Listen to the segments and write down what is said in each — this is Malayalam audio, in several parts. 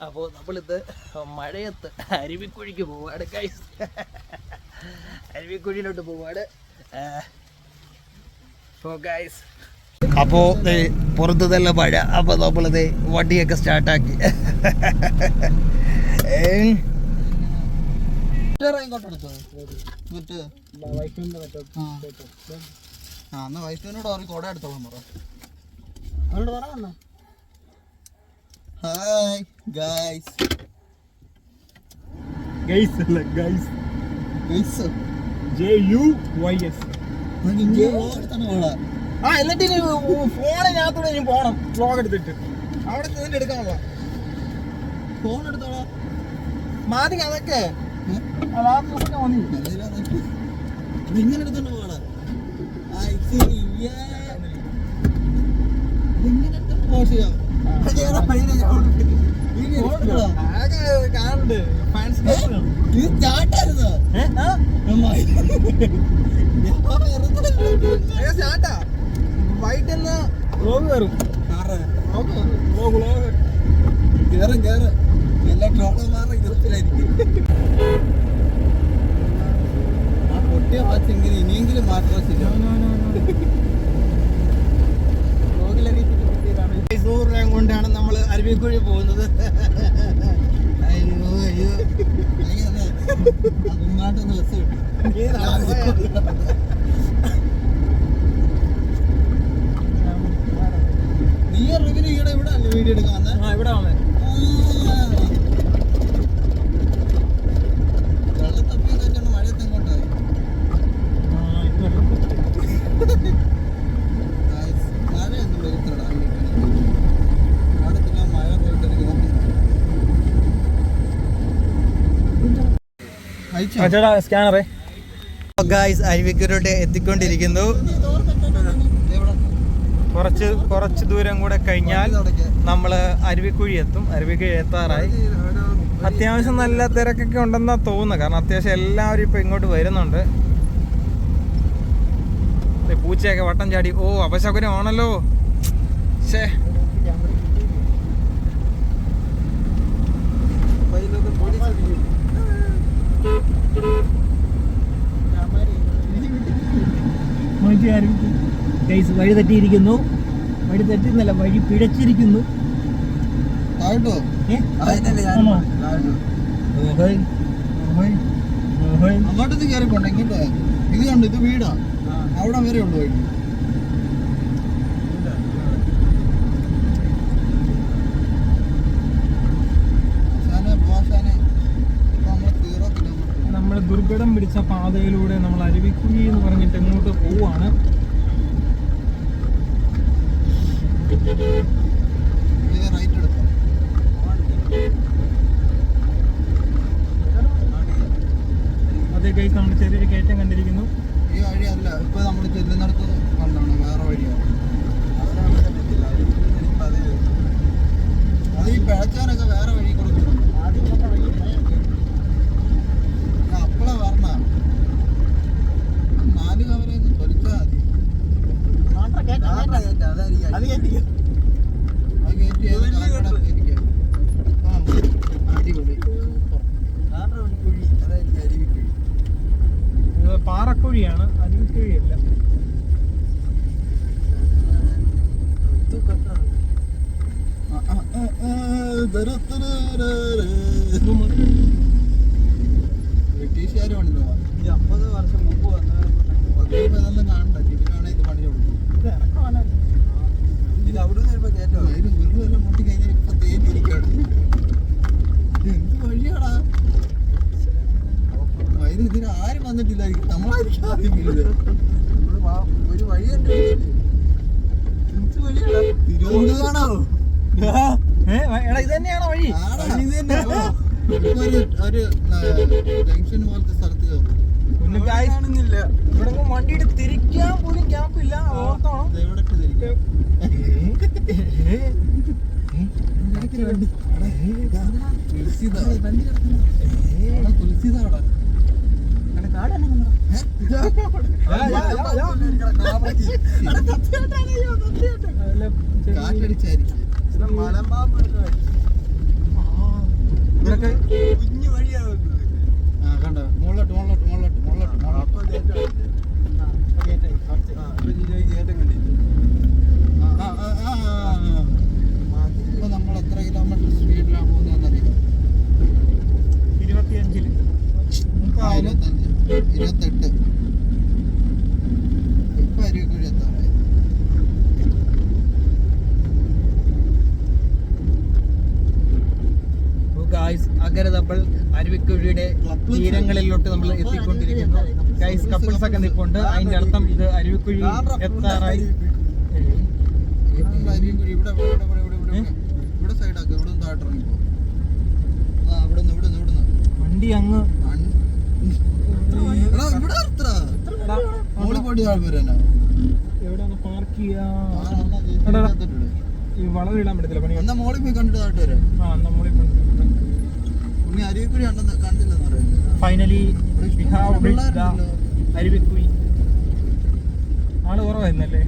അപ്പോൾ നമ്മളിത് മഴയത്ത് അരുവിക്കുഴിക്ക് പോവാണ് കൈസ് അരുവിക്കുഴിയിലോട്ട് പോവാണ്. ഗൈസ് അപ്പോൾ പുറത്ത് നല്ല മഴ. അപ്പോൾ നമ്മളിത് വണ്ടിയൊക്കെ സ്റ്റാർട്ടാക്കി ഇങ്ങോട്ട് എടുത്തോ? മറ്റേ ആ. എന്നാ വൈഫിനോട് അവർ കുട എടുത്തോളാം പറ. പറ ഹായ് ഗൈസ് ഗൈസ് അല്ല guys guys J U Y S ഇങ്ങനെ ആ എന്നിട്ട് ഫോണിനകത്തൂടെ ഇനി പോണം. വ്ലോഗ് എടുത്തിട്ട്. അവിടെ നിന്നിട്ട് എടുക്കാനുള്ള ഫോൺ എടുത്തോളാ. മാതി അതൊക്കെ. ഇങ്ങനെ എടുത്തോണ്ട് yeah. ഇതിങ്ങനെ എടുത്തോണ്ട് പോകാം ചെയ്യാം. ഏതാ പയ്യനെ ഞാൻ വിളിക്കുന്നത്? ഇങ്ങനെ എടുത്തോളാ. ആകെ കാണുന്നുണ്ട് ഫാൻസ് ഏ? ഇത് സ്റ്റാർട്ടായിരുന്നോ അമ്മായി. ഞാൻ വെറുതെ സ്റ്റാർട്ടാ വൈകിട്ട് എന്നാ വ്ലോഗ് കയറും ആറ്. വ്ലോഗ് വ്ലോഗ് കേറും കേറും എല്ലാ ട്രോളന്മാരുടെ ഗ്രൂപ്പിലായിരിക്കും ആ പൊട്ടിയ പച്ചെങ്കിൽ ഇനിയെങ്കിലും മാറ്റമില്ല നമ്മൾ കൂടി പോകുന്നത്. അയ്യോ അയ്യോ. അതുമായിട്ടൊന്ന് ബസ് കിട്ടും. നീ റിവിന് ഈടെ ഇവിടെ അല്ലേ വീഡിയോ എടുക്കാൻ ആ ഇവിടെ വന്നേ. എത്തിക്കൊണ്ടിരിക്കുന്നു. കുറച്ച് കുറച്ച് ദൂരം കൂടെ കഴിഞ്ഞാൽ നമ്മൾ അരുവിക്കുഴി എത്തും. അരുവിക്കുഴി എത്താറായി. അത്യാവശ്യം നല്ല തിരക്കൊക്കെ ഉണ്ടെന്നാ തോന്നുന്നത് കാരണം അത്യാവശ്യം എല്ലാവരും ഇപ്പൊ ഇങ്ങോട്ട് വരുന്നുണ്ട്. പൂച്ചയൊക്കെ വട്ടം ചാടി. ഓ അപശകുനമാണല്ലോ ശേ വഴി തെറ്റിയിരിക്കുന്നു വഴി തെറ്റിന്നല്ല വഴി പിഴച്ചിരിക്കുന്നു. അങ്ങോട്ടൊന്നും കയറി പോണ്ട ഇങ്ങോട്ട്. ഇത് കണ്ടു ഇത് വീടാ. അവിടെ വരെ ഉള്ളു വഴി. ദുർഘടം പിടിച്ച പാതയിലൂടെ നമ്മൾ അരുവിക്കുഴി എന്ന് പറഞ്ഞിട്ട് എങ്ങോട്ട് പോവാണ്. അതേ കൈസ് നമ്മൾ ചെറിയൊരു കയറ്റം കണ്ടിരിക്കുന്നു ഈ വഴി അല്ല ഇപ്പൊ നമ്മൾ ചെല്ലുന്നിടത്ത് കണ്ടാണ് വേറെ വഴിയാണ് അത് ഈ പിഴച്ചാനൊക്കെ വേറെ വഴി കൊടുക്കുന്നുണ്ട് അപ്പള പറഞ്ഞ നാല് കവരെ തൊലിച്ചാ മതി അത് കയറ്റി അത് കാക്കട കയറ്റിക്കാം. ആ, അടിപൊളി അതായിരിക്കും അരുവിക്കുഴി ഇത് പാറക്കുഴിയാണ് അരുവിക്കുഴിയല്ല ആ, ആ, ആ, ആ, ദരു, ദരു, ദരു, ദരു. ബ്രിട്ടീഷുകാർ പണിതതാ അമ്പത് വർഷം മുമ്പ് ഇതൊന്നും കാണണ്ട ഇതിനാണ് ഇത് പണി കൊടുക്കും ഇത് അവിടെ നിന്ന് കേട്ടോ ഇത് ഉരുൾ വല്ലതും പൊട്ടി കഴിഞ്ഞാൽ ഇപ്പൊ തേഞ്ഞിരിക്കാണ് ഇത് എന്ത് വഴിയാടാ അതിന് ഇതിന് ആരും വന്നിട്ടില്ലായിരിക്കും നമ്മളായിരിക്കും ആദ്യം വീഴുന്നത് ഒരു വഴി കണ്ടുപിടിച്ചില്ലേ എന്ത് വഴിയാടാ തിരുവനന്തപുരമാണോ ഏ എടാ ഇത് തന്നെയാണോ വഴി ആടാ. ഓ, ഇപ്പൊ ഒരു ജംഗ്ഷൻ പോലത്തെ സ്ഥലത്ത് കയറും ഇവിടെ വണ്ടിയിട്ട് തിരിക്കാൻ പോലും ഓർത്തോണം വണ്ടി. ഇതാ, തുളസിതാ. എടാ, തുളസിതാടാ. കാറ്റടിച്ചായിരിക്കും ആ, Какая? Не варьяна, блядь. നമ്മൾ അരുവിക്കുഴിയുടെ തീരങ്ങളിലോട്ട് നമ്മൾ എത്തിക്കൊണ്ടിരിക്കുന്നു. ഗൈസ് കപ്പിൾസ് ഒക്കെ നിൽപ്പുണ്ട് അതിന്റെ അർത്ഥം ഇത് അരുവിക്കുഴി എത്താറായി. വണ്ടി അങ്ങ് പാർക്ക് ചെയ്യാ. ഈ ഇടാൻ പറ്റത്തില്ല പണി. എന്നാ മോളി പോയി കണ്ടിട്ട് വരാം. ആ എന്നാ ഉണ്ണി ഫൈനലി ഇവിടെ ഇഷ്ടംപോലെ പിള്ളേരുണ്ടല്ലോ. അരുവിക്കുഴി. ആൾ കുറവായിരുന്നല്ലേ?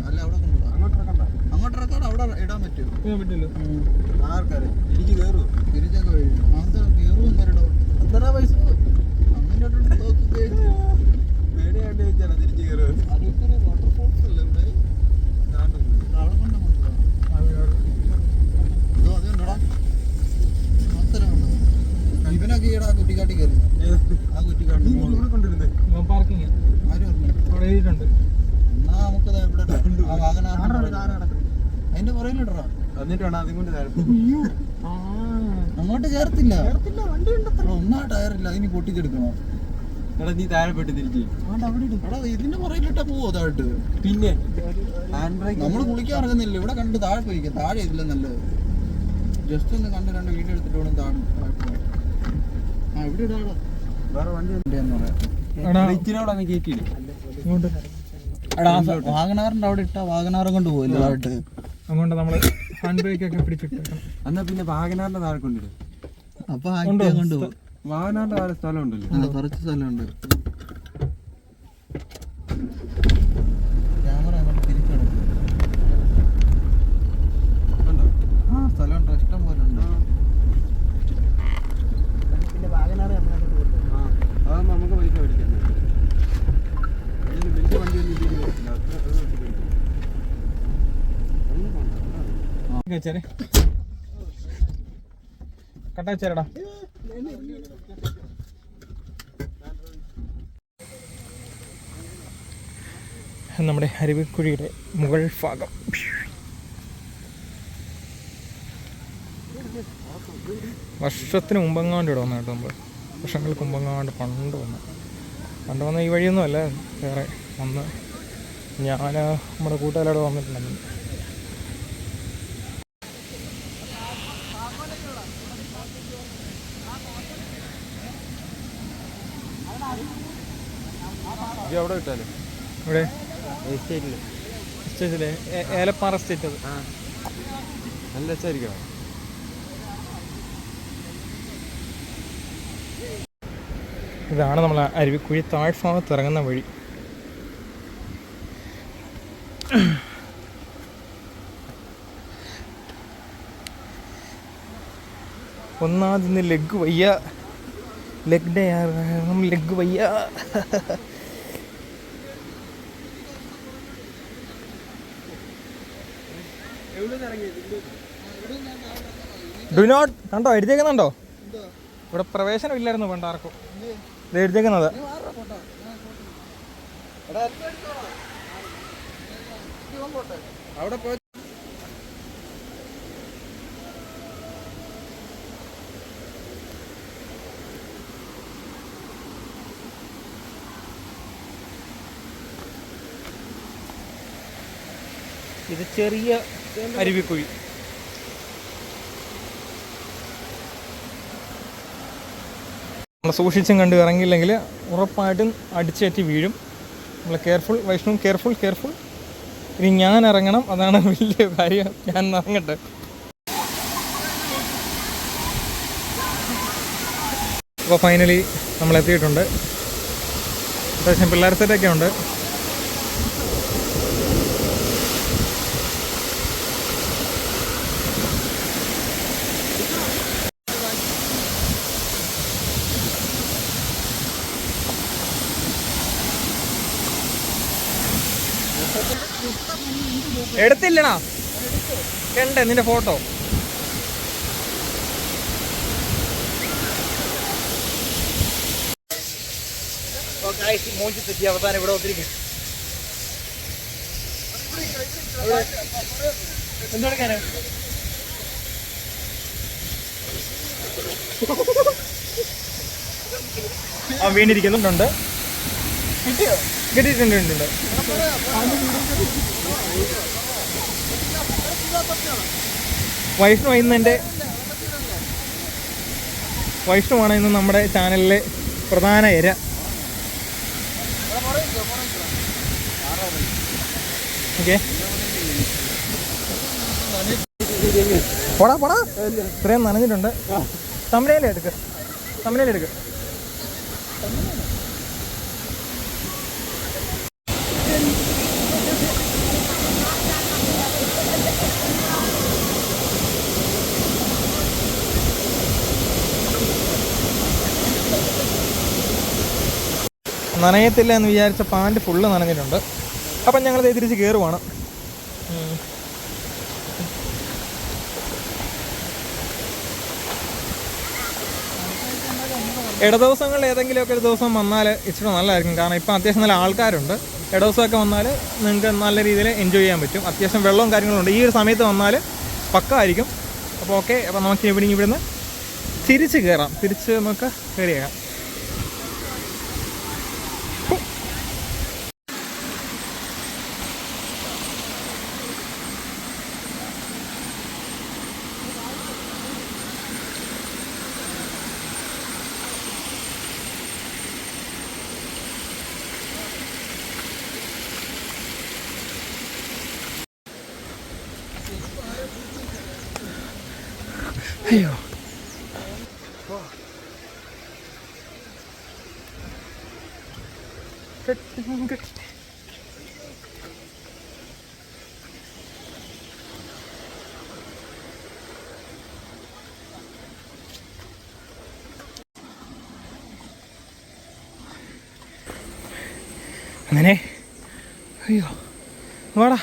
അല്ല അവിടെ ഇടാൻ പറ്റുമോ? പറ്റില്ല ആർക്കറിയാം. തിരിച്ച് കയറുമോ തിരിച്ചൊക്കെ അങ്ങനത്തെ കയറുമെന്ന് വരടോ എത്ര പൈസ അങ്ങനെ പേടിയായിട്ട് ചോദിച്ചാണ് തിരിച്ച് കയറുക അതൊക്കെ വാട്ടർഫോൾസ് അല്ലേ ഇവിടെ അവിടെ കൊണ്ട് ഇതോ അതുകൊണ്ടോടാ ഇവനൊക്കെ ഈടാ കുറ്റിക്കാട്ടി കയറി ആ കുറ്റിക്കാട്ടി ഇവൻ പാർക്കിങ് ആരും അറിഞ്ഞു അവിടെ എഴുതിയിട്ടുണ്ട് എന്നാ നമുക്കത് എവിടെ ആ വാഹനം അതിന്റെ പുറകിലിടറാ എന്നിട്ട് വേണം അതും കൊണ്ട് ആ അങ്ങോട്ട് ചേർത്തില്ല ഒന്നാ ടയറില്ല അതിന് പൊട്ടിച്ചെടുക്കണോ? എടാ നീ താഴെ പെട്ട് തിരിച്ച്. ഇതിന്റെ പുറകിലിട്ടാ പോവോ താഴോട്ട് പിന്നെ നമ്മൾ കുളിക്കാൻ ഇറങ്ങുന്നില്ല. ഇവിടെ കണ്ട് താഴെ പോയിരിക്കാം. താഴെ ഇതില്ല നല്ലത്. ജസ്റ്റ് ഒന്ന് കണ്ട് രണ്ട് വീഡിയോ എടുത്തിട്ട് താഴെ. ആ ഇവിടെ ഇടാടോ വേറെ വണ്ടി ഉണ്ടെന്ന് പറയാം. വാഗനാറിന്റെ അവിടെ ഇട്ടാ വാഗനാറും കൊണ്ട് പോയില്ല താഴോട്ട് അങ്ങോട്ട് നമ്മൾ ഹാൻഡ് ബ്രേക്ക് ഒക്കെ പിടിച്ചിട്ടേക്കണം എന്നാ പിന്നെ വാഗനാറിന്റെ താഴെ കൊണ്ടിടും അപ്പൊ ഉണ്ടോ? ആക്ടിവ കൊണ്ട് പോകും വാഗനാറിന്റെ താഴെ സ്ഥലം ഉണ്ടല്ലോ. കുറച്ച് സ്ഥലമുണ്ട് ക്യാമറ അങ്ങോട്ട് തിരിക്കണം കണ്ടോ ആ സ്ഥലമുണ്ട് ഇഷ്ടം പോലെ ഉണ്ട് ആ അതാകുമ്പോ നമുക്ക് പൈസ മേടിക്കാൻ ഇതിന് വലിയ വണ്ടി ഒന്നും ഇതിന് വരത്തില്ല അത്ര അത് വെച്ച് മേടിക്കും. ഒന്നും വേണ്ട, അതാണ്. വെച്ചേരെ. കട്ടാച്ചേരടാ നമ്മുടെ അരുവിക്കുഴിയുടെ മുകൾ ഭാഗം. വർഷത്തിന് മുമ്പെങ്ങാണ്ട് ഇവിടെ കേട്ടോ നമ്മൾ വർഷങ്ങൾക്ക് മുമ്പെങ്ങാണ്ട് പണ്ട് വന്ന. പണ്ട് വന്ന ഈ വഴിയൊന്നും അല്ല വേറെ വന്ന്. ഞാൻ നമ്മുടെ കൂട്ടുകാരോട് വന്നിട്ടുണ്ടായിരുന്നു ഇത് അവിടെ കിട്ടാലോ ഇവിടെ എസ്റ്റേറ്റിൽ സ്റ്റേജിലെ ഏലപ്പാറ സ്റ്റേറ്റ് അത്. നല്ല രസമായിരിക്കണം ഇതാണ് നമ്മൾ അരുവിക്കുഴി താഴ്ഭാഗത്ത് ഇറങ്ങുന്ന വഴി. ഒന്നാമത് ഇന്ന് ലെഗ് വയ്യ. ലെഗ് ഡേ കാരണം ലെഗ് വയ്യ. ഡു നോട്ട് കണ്ടോ? എഴുതിയേക്കുന്നുണ്ടോ? ഇവിടെ പ്രവേശനം ഇല്ലായിരുന്നു പണ്ടാർക്കും. ഇത് എഴുതിയേക്കുന്നത്. അവിടെ പോയി ഇത് ചെറിയ അരുവിക്കുഴി. നമ്മൾ സൂക്ഷിച്ചും കണ്ട് ഇറങ്ങിയില്ലെങ്കിൽ ഉറപ്പായിട്ടും അടിച്ചേറ്റി വീഴും. നമ്മൾ കെയർഫുൾ വൈഷ്ണു കെയർഫുൾ കെയർഫുൾ ഇനി ഞാൻ ഇറങ്ങണം അതാണ് വലിയ കാര്യം. ഞാൻ ഇറങ്ങട്ടെ. അപ്പോൾ ഫൈനലി നമ്മൾ എത്തിയിട്ടുണ്ട് അത്യാവശ്യം പിള്ളേർ സെറ്റൊക്കെ ഉണ്ട്. എടുത്തില്ലണാ കണ്ടേ നിന്റെ ഫോട്ടോ. മോഞ്ചി തെറ്റി അവസാനം ഇവിടെ ഒത്തിരിക്കും എന്തെടുക്കാനാ ആ വീണിരിക്കുന്നുണ്ട്. കിട്ടിയോ? കിട്ടിയിട്ടുണ്ട്. വൈഷ്ണു ഇന്ന് എന്റെ വൈഷ്ണുവാണ് ഇന്ന് നമ്മുടെ ചാനലിലെ പ്രധാന ഇര. ഓക്കെ. പോടാ പോടാ. ഇത്രയും നനഞ്ഞിട്ടുണ്ട്. തമിഴയിലെ എടുക്ക്. നനയത്തില്ല എന്ന് വിചാരിച്ച പാന്റ് ഫുള്ള് നനഞ്ഞിട്ടുണ്ട്. അപ്പം ഞങ്ങൾ തിരിച്ച് കയറുവാണ് ഉം. ഇട ദിവസങ്ങളിൽ ഏതെങ്കിലുമൊക്കെ ഒരു ദിവസം വന്നാൽ ഇച്ചിരി നല്ലതായിരിക്കും. കാരണം ഇപ്പം അത്യാവശ്യം നല്ല ആൾക്കാരുണ്ട്. ഇട ദിവസമൊക്കെ വന്നാൽ നിങ്ങൾക്ക് നല്ല രീതിയിൽ എൻജോയ് ചെയ്യാൻ പറ്റും. അത്യാവശ്യം വെള്ളവും കാര്യങ്ങളുണ്ട് ഈ ഒരു സമയത്ത് വന്നാൽ പക്ക ആയിരിക്കും അപ്പോൾ ഓക്കെ അപ്പോൾ നമുക്ക് ഇവിടെ ഇവിടുന്ന് തിരിച്ച് കയറാം തിരിച്ച് നമുക്ക് കയറിയേക്കാം അയ്യോ അങ്ങനെ. അയ്യോ വാടാ.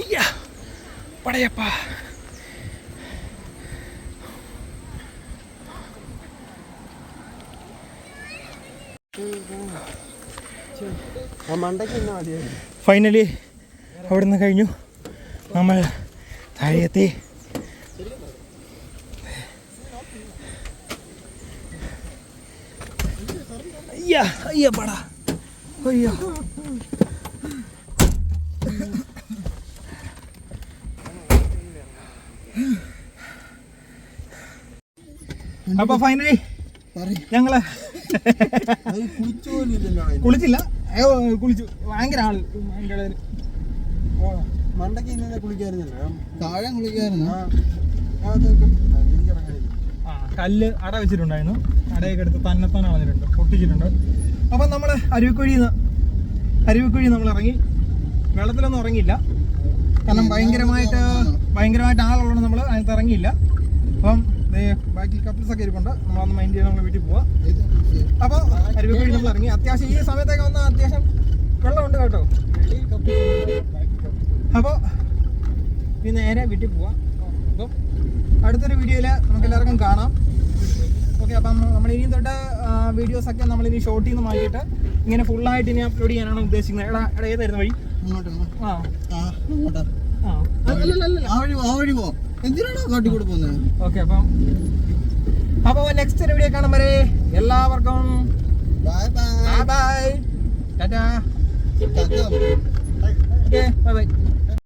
ஐயா ഫൈനലി അവിടെ കഴിഞ്ഞു. നമ്മൾ താഴെയെത്തി. അയ്യാ അയ്യ പടാ. അയ്യോ. അപ്പൊ ഫൈനലി ഞങ്ങൾ കുളിച്ചില്ല. കുളിച്ചു. ഭയങ്കര ആൾ. ഭയങ്കര മണ്ടയ്ക്ക് കുളിക്കായിരുന്നല്ലോ? താഴെ കുളിക്കായിരുന്നു. ആ. കല്ല് അട വെച്ചിട്ടുണ്ടായിരുന്നു. അടയൊക്കെ എടുത്ത് തന്നെത്താൻ അളഞ്ഞിട്ടുണ്ട് പൊട്ടിച്ചിട്ടുണ്ട്. അപ്പം നമ്മൾ അരുവിക്കുഴി അരുവിക്കുഴി നമ്മൾ ഇറങ്ങി. വെള്ളത്തിലൊന്നും ഇറങ്ങിയില്ല. കാരണം ഭയങ്കരമായിട്ട് ഭയങ്കരമായിട്ട് ആളുള്ളതുകൊണ്ട് നമ്മൾ അതിനകത്ത് ഇറങ്ങിയില്ല. അപ്പം ബാക്കി കപ്പിൾസൊക്കെ കപ്പിൾസ് ഒക്കെ ഇരിപ്പുണ്ട്. നമ്മളൊന്ന് മൈൻഡ് ചെയ്ത് നമ്മൾ വീട്ടിൽ പോവാം. അപ്പോൾ അരുവിക്കുഴി നമ്മൾ ഇറങ്ങി. അത്യാവശ്യം ഈ സമയത്തൊക്കെ വന്നാൽ അത്യാവശ്യം വെള്ളമുണ്ട് കേട്ടോ. അപ്പോൾ ഇനി നേരെ വീട്ടിൽ പോവാം. അപ്പം അടുത്തൊരു വീഡിയോയിൽ നമുക്ക് എല്ലാവർക്കും കാണാം. ഓക്കെ അപ്പം നമ്മൾ ഇനി തൊട്ട് വീഡിയോസ് ഒക്കെ നമ്മൾ ഇനി ഷോർട്ട് നിന്ന് മാറ്റിയിട്ട് ഇങ്ങനെ ഫുള്ളായിട്ട് ഇനി അപ്ലോഡ് ചെയ്യാനാണ് ഉദ്ദേശിക്കുന്നത്. എടാ എടാ ഏതായിരുന്നു വഴി. ആ. ആ, വഴി പോ, ആ വഴി പോ. എന്തിനാണോ കാട്ടിക്കൂടെ പോകുന്നത്? ഓക്കെ അപ്പം അപ്പോൾ നെക്സ്റ്റ് ഒരു വീഡിയോ കാണാൻ വരെ. എല്ലാവർക്കും bye bye bye bye tata. Okay bye bye